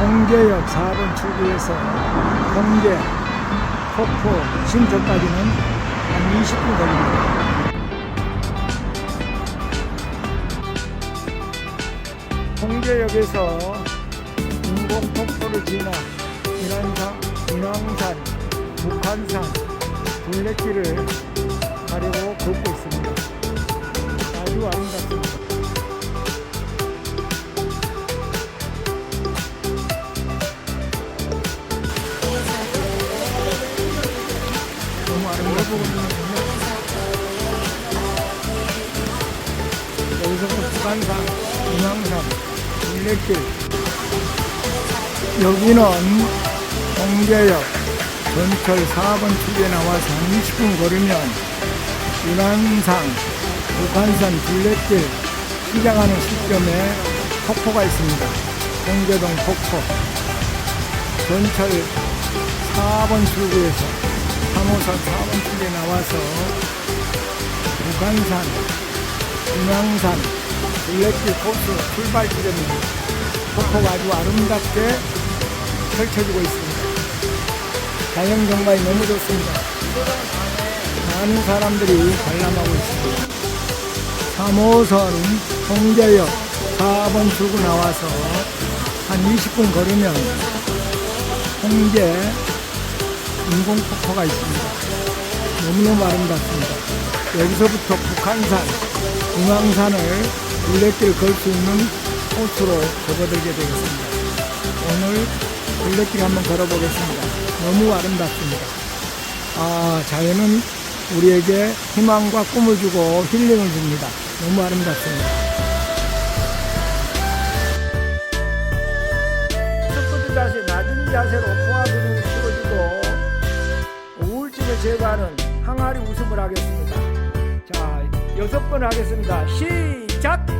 홍계역 4번 출구에서 홍계 폭포 쉼터까지는 한 20분 걸립니다. 홍계역에서 인공폭포를 지나 인왕산, 인왕산, 북한산, 둘레길을 가려고 걷고 있습니다. 여기서부터 북한산, 인왕산, 둘레길 여기는 홍계역 전철 4번 출구에 나와서 한 20분 걸으면 인왕산, 북한산 둘레길 시작하는 시점에 폭포가 있습니다. 홍계동 폭포. 전철 4번 출구에서 3호선 4번 출구에 나와서 북한산, 인왕산, 둘레길 코스 출발 지점입니다. 폭포가 아주 아름답게 펼쳐지고 있습니다. 자연 경관이 너무 좋습니다. 많은 사람들이 관람하고 있습니다. 3호선 홍제역 4번 출구 나와서 한 20분 걸으면 홍제 인공 폭포가 있습니다. 너무너무 아름답습니다. 여기서부터 북한산, 중앙산을 둘레길 걸 수 있는 코스로 접어들게 되겠습니다. 오늘 둘레길 한번 걸어보겠습니다. 너무 아름답습니다. 아, 자연은 우리에게 희망과 꿈을 주고 힐링을 줍니다. 너무 아름답습니다. 자세, 낮은 자세로 포화 하겠습니다. 자, 여섯 번 하겠습니다. 시작!